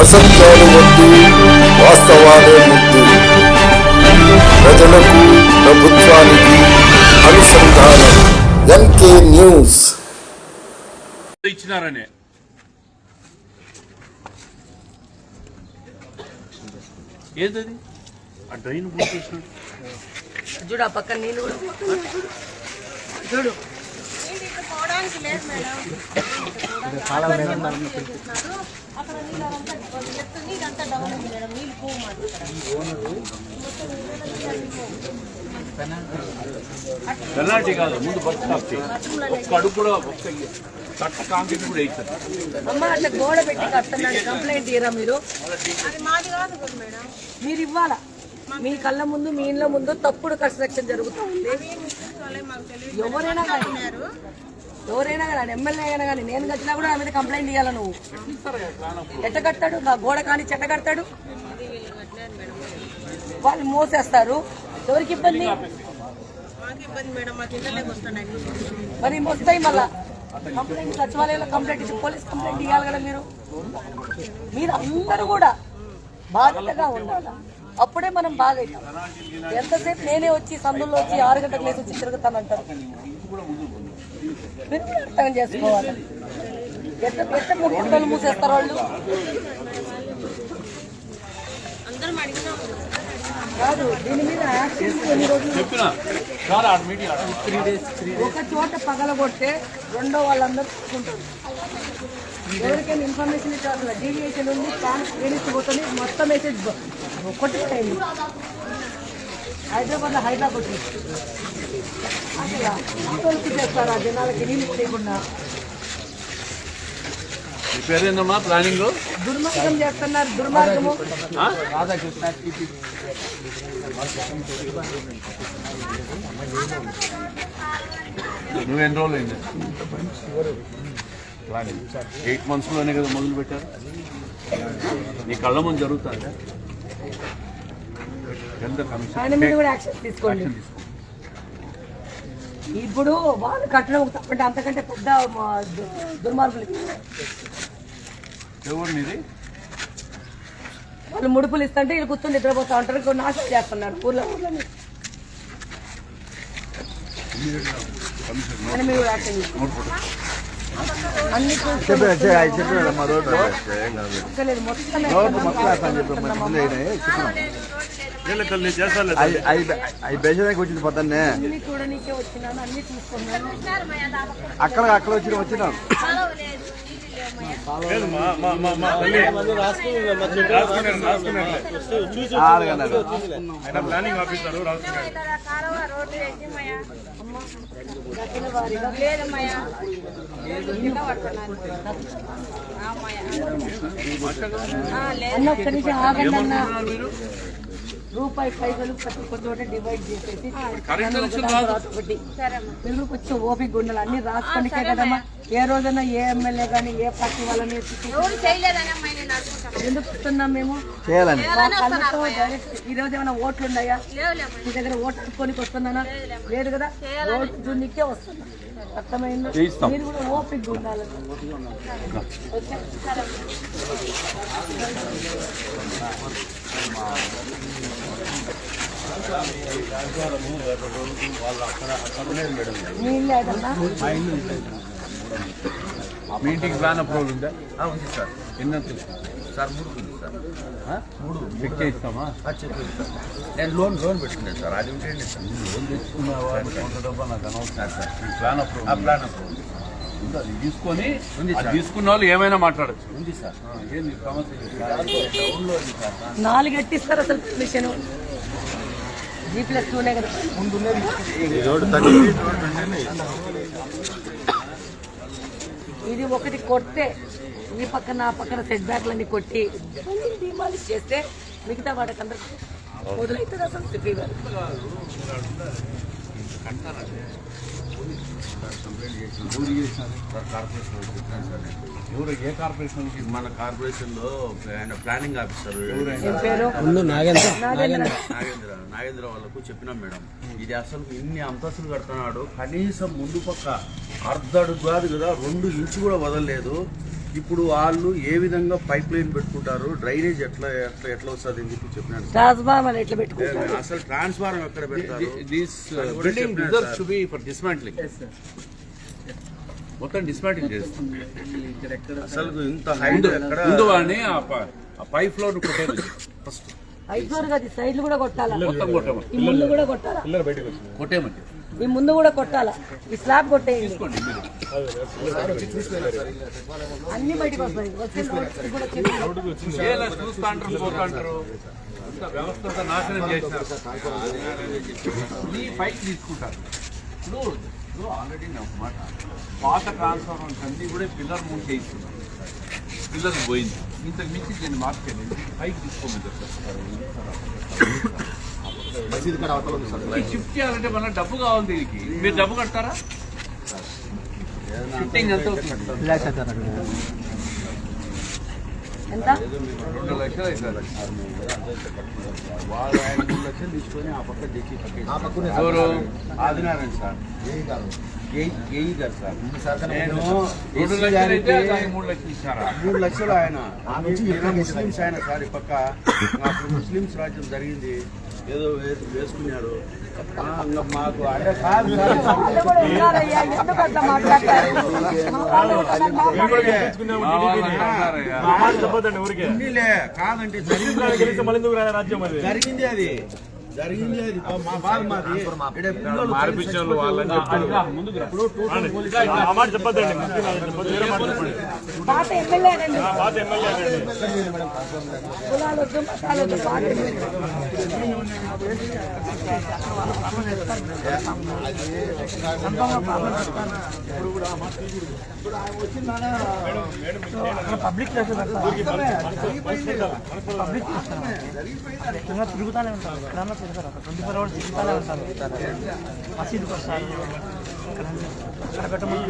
అసత్యాలు వద్దు వాస్తవాలే ముద్దు. ప్రజలకు ప్రభుత్వానికి అనుసంధానం. NK news. ఇచ్చినారనే. ఏదది? ఆ డ్రైన్ చేసినాడు. చూడు ఆ పక్కన నీళ్ళు కూడా. చూడు. లేదు మేడం. అక్కడ నీళ్ళు అంతా ఎత్తు నీళ్ళు అంతా డౌన్ ఉంది మేడం. నీళ్ళు పోవు మాకు ఇక్కడ పెనాల్టీ కాదు ముందు బస్ స్టాప్ ఒక్క అడుగు కూడా ఒక్క కట్ట కాంక్రీట్ కూడా వేస్తారు అమ్మ అట్లా గోడ పెట్టి కడుతున్నాడు కంప్లైంట్ ఇయ్యరా మీరు? అది మాది కాదు మేడం. మీరు ఇవ్వాలా? మీ కళ్ళ ముందు మీ ఇండ్ల ముందు తప్పుడు కన్స్ట్రక్షన్ జరుగుతుంది వాళ్ళే మాకు తెలియదు ఎవరైనా కానీ. ఎవరైనా కానీ ఎమ్మెల్యే అయినా కానీ నేను కట్టినా కూడా నా మీద కంప్లైంట్ ఇవ్వాలా నువ్వు? ఎట్ట కడతాడు? నా గోడ కానీ చెట్ట కడతాడు? వాళ్ళు మోసేస్తారు. ఎవరికి ఇబ్బంది. మరి వస్తాయి మళ్ళా కంప్లైంట్ సచివాలయంలో కంప్లైంట్ ఇచ్చి పోలీస్ కంప్లైంట్ ఇవ్వాలి కదా మీరు? మీరు అందరూ కూడా బాధ్యతగా ఉండాలి? అప్పుడే మనం బాగా ఎంతసేపు నేనే వచ్చి సందుల్లో వచ్చి ఆరు గంటలకు లేచి వచ్చి తిరుగుతానంటారు? మీరు కూడా అర్థం చేసుకోవాలి? ఎట్ట మూడు గుంటలు మూసేస్తారు వాళ్ళు? కాదు దీని మీద యాక్షన్ ఎన్ని రోజులు త్రీ ఒక చోట పగలగొట్టే రెండో వాళ్ళందరూ చూసుకుంటారు ఎవరికైనా ఇన్ఫర్మేషన్ ఇచ్చారు డీవియేషన్ ఉంది ప్లాన్ పోతుంది మొత్తం మెసేజ్ కొట్టిపోయింది హైదరాబాద్లో హైదరాబాద్ అసలు చేస్తారా చేస్తారు ఆ జనాలకి నీళ్ళు చేయకుండా మీ పేరేందమ్మా? ప్లానింగ్? దుర్మార్గం చేస్తున్నారు దుర్మార్గము. నువ్వు ఎన్ని రోజులు అయింది? ప్లానింగ్ ఎయిట్ మంత్స్లోనే కదా మొదలు పెట్టారు. నీ కళ్ళ ముందు జరుగుతుందా? తీసుకోండి. ఇప్పుడు వాళ్ళు కట్టడం తప్పంటే అంతకంటే పెద్ద దుర్మార్గులు. ఎవరు వాళ్ళు ముడుపులు ఇస్తుంటే వీళ్ళు కూర్చొని నిద్రపోతా ఉంటారు. ఇంకో నాశనం చేస్తున్నారు. ఊర్లో వచ్చింది పొద్దున్నే. అన్ని చూసుకున్నాను. అక్కడ అక్కడ వచ్చిన వచ్చినాం. గంటలు. ప్లానింగ్ ఆఫీసర్ లేదు. అన్న ఒక్క నిమిషం ఆగండి అన్న. రూపాయి పైసలు ప్రతి ఒక్క చోట డివైడ్ చేసేసి ఒకటి. తెలుగు కొంచెం ఓపిక ఉండాలి అన్ని రాసుకొనికే కదమ్మా ఏ రోజైనా ఏ ఎమ్మెల్యే కానీ ఏ పార్టీ వాళ్ళని ఎందుకు వస్తున్నాం మేము? కళ్ళతో డైరెక్ట్ ఈ రోజు ఏమైనా ఓట్లు ఉన్నాయా? మీ దగ్గర ఓట్లు అనుకోనికి వస్తున్నానా లేదు కదా? ఓట్లు చూనికే వస్తున్నా. అర్థమైందా? మీరు కూడా ఓపిక ఉండాలి ఓకే? మీ ఇల్లు ఏదన్నా? మీ ఇంటికి ప్లాన్ అప్రూవల్ ఉందా? ఉంది సార్. ఎన్నంత సార్ మూడు ఉంది సార్. మూడు. చెక్ చేస్తామా చెప్పండి సార్ నేను లోన్ లోన్ పెట్టుకున్నాను సార్ అది ఉంటే సార్? లోన్ తెచ్చుకున్నావా? కొంత డబ్బా నాకు అనవసరం. సార్ ఈ ప్లాన్ అప్రూవల్ ఆ ప్లాన్ అది తీసుకొని. తీసుకున్న వాళ్ళు ఏమైనా మాట్లాడచ్చు. ఉంది సార్. ఏంది సమస్య నాలుగు ఎట్టిస్తారు అసలు మిషన్ జీ ప్లస్ టూనే కదా. ఇది ఒకటి కొడితే ఈ పక్కన ఆ పక్కన సెట్ బ్యాక్లన్నీ కొట్టి డిమాలిష్ చేస్తే మిగతా వాటికి అందరికి మొదలవుతుంది అసలు ఫీవర్. ఎవరు ఏ కార్పొరేషన్ మన కార్పొరేషన్లో ఆయన ప్లానింగ్ ఆఫీసర్ నాగేంద్ర. నాగేంద్ర వాళ్ళకు చెప్పినాం మేడం. ఇది అసలు ఇన్ని అంతస్తులు కడుతున్నాడు. కనీసం ముందు పక్క అర్ధ అడుగు కాదు కదా రెండు ఇంచు కూడా వదలలేదు. ఇప్పుడు వాళ్ళు ఏ విధంగా పైప్ లైన్ పెట్టుకుంటారు డ్రైనేజ్ ఎట్లా ఎట్లా ఎట్లా వస్తుంది అని చెప్పి చెప్పినాను ట్రాన్స్ఫార్మర్ ఎట్లా పెట్టుకుంటారు? అసలు ట్రాన్స్ఫార్మర్ ఎక్కడ పెడతారు? దిస్ బిల్డింగ్ చెప్పినారు reserve. To be for dismantling మొత్తం డిస్మాంటిల్ చేస్తాం అసలు ఇంత హైట్ ముందు ఎక్కడ? ముందు వాడిని ఆ ప- ఆ పై ఫ్లోర్ కొట్టేది. ఫస్ట్ ఐదు కదా సైడ్లు కూడా కొట్టాలా? మొత్తం కూడా కొట్టాలా? కొట్టేయమని ఈ ముందు కూడా కొట్టాలా? ఈ స్లాబ్ కొట్టేయండి. అన్ని బయటకు వస్తాయి. వ్యవస్థ నాశనం చేసినారు ఈ పైకి తీసుకుంటారు ఇప్పుడు ఇప్పుడు ఆల్రెడీ నేను ఒక మాట పాత ట్రాన్స్ఫార్మర్ అన్ని కూడా పిల్లర్ మూవ్ చేయిస్తున్నారు పిల్లర్ పోయింది ఇంతకు మించి దీన్ని మార్కెట్ పైకి తీసుకోమని చెప్తారు ఈ షిఫ్ట్ చేయాలంటే మన డబ్బు కావాలి దీనికి. మీరు డబ్బు కడతారా? షిఫ్టింగ్ ఎంత రెండు లక్షలు అవుతుంది వాళ్ళు ఆయన మూడు లక్షలు తీసుకొని ఆ పక్క తెచ్చి పక్క ఎవరు? ఆదినారాయణ సార్. గారు. సార్. నేను రెండు లక్షలు అయితే గారికి దానికి మూడు లక్షలు ఇచ్చారా? మూడు లక్షలు ఆయన. ముస్లిమ్స్ ఆయన సార్ ఈ పక్క. ముస్లిమ్స్ రాజ్యం జరిగింది. ఏదో వే- వేసుకున్నారు ఆ, ఇంకా మాకు కాదంటే జరిగింది అది. పాత ఎమ్మెల్యేనండి కులాలు వద్దు మతాలు వద్దు పాత ఎమ్మెల్యే. తిరుగుతానే ఉంటారు ఎక్కడన్నా తిరుగుతారు అక్కడ ట్వంటీ ఫోర్ అవర్స్ తిరుగుతానే ఉంటారు మసీదుకి వస్తారు ఇక్కడ పెట్టమని